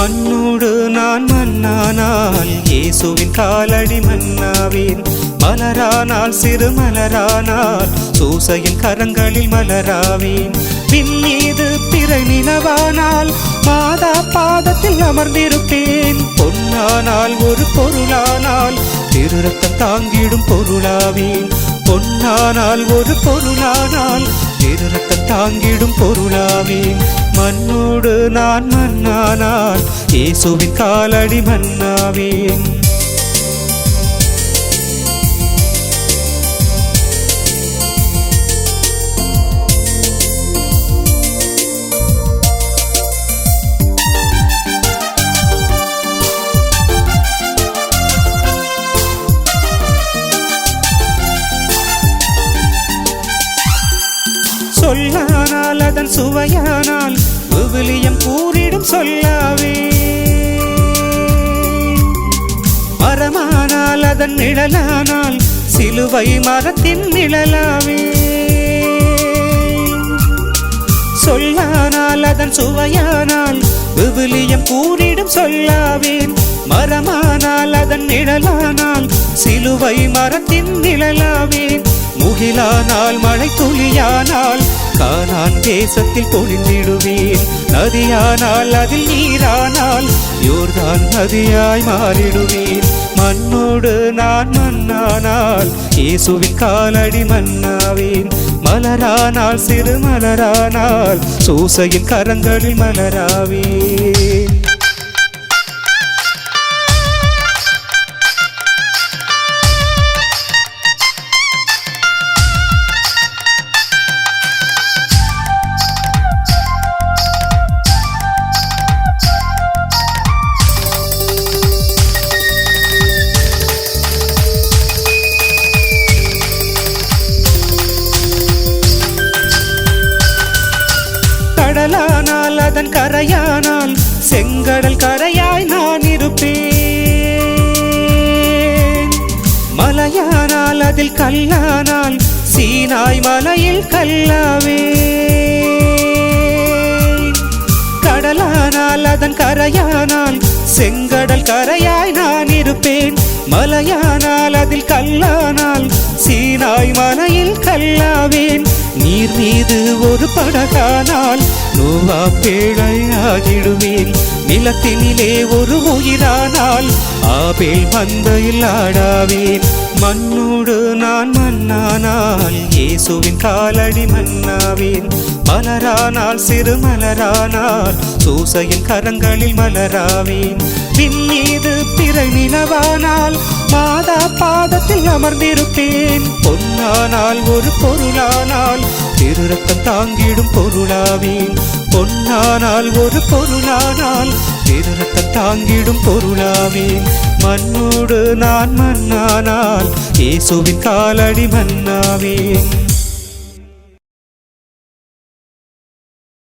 மண்ணோடு நான் மன்னானால் இயேசுவின் காலடி மன்னாவேன் மலரானால் சிறு மலரானால் சூசையின் கரங்களில் மலராவேன். பின்மீது பிறை நிலவானால் மாதா பாதத்தில் அமர்ந்திருப்பேன். பொன்னானால் ஒரு பொருளானால் திருரத்தம் தாங்கிடும் பொருளாவேன். பொன்னானால் ஒரு பொருளானால் திருரத்தம் தாங்கிடும் பொருளாவேன். மண்ணு மண்ணோடு நான் மன்னானான். இயேசுவின் காலடி மன்னாவேன் சொல்லானால் அதன் சுவையானால் விலியம் கூறிடும் சொல்லாவே. மரமானால் அதன் நிழலானால் சிலுவை மரத்தின் நிழலாவே. சொல்லானால் அதன் சுவையானால் விவிலியம் கூறிடும் சொல்லாவேன் மரமானால் அதன் நிழலானால் சிலுவை மரத்தின் நிழலாவேன் முகிலானால் மழை துளியானால் நான் தேசத்தில் பொழிந்திடுவேன். நதியானால் அதில் நீரானால் யோர்தான் நதியாய் மாறிடுவேன். மண்ணோடு நான் மண்ணானால் இயேசுவின் காலடி மன்னாவேன். மலரானால் சிறு மலரானால் சூசையின் கரங்களில் மலராவேன். கடலானால் அதன் கரையானால் செங்கடல் கரையாய் நான் இருப்பேன். மலையானால் அதில் கல்லானால் சீனாய் மலையில் கல்லாவே கடலானால் அதன் கரையானால் செங்கடல் கரையாய் நான் இருப்பேன். மலையானால் அதில் கல்லானால் சீனாய் மலையில் கல்லாவேன். நீர் மீது ஒரு படகானால் நோவா பேழையாகிடுவேன். நிலத்தினிலே ஒரு உயிரானால் ஆபேல் மந்தையில் ஆடாவேன். மண்ணோடு நான் மண்ணானால் இயேசுவின் காலடி மன்னாவேன். மலரானால் சிறு மலரானால் சூசையின் கரங்களில் மலராவேன். பின்னீது பிறை நிலவானால் மாதா பாதத்தில் அமர்ந்திருப்பேன். பொன்னானால் ஒரு பொருளானால் திருரத்தம் தாங்கிடும் பொருளாவேன். பொன்னானால் ஒரு பொருளானால் திருரத்தம் தாங்கிடும் பொருளாவேன். மண்ணோடு நான் மண்ணானால் இயேசுவின் காலடி மன்னாவேன்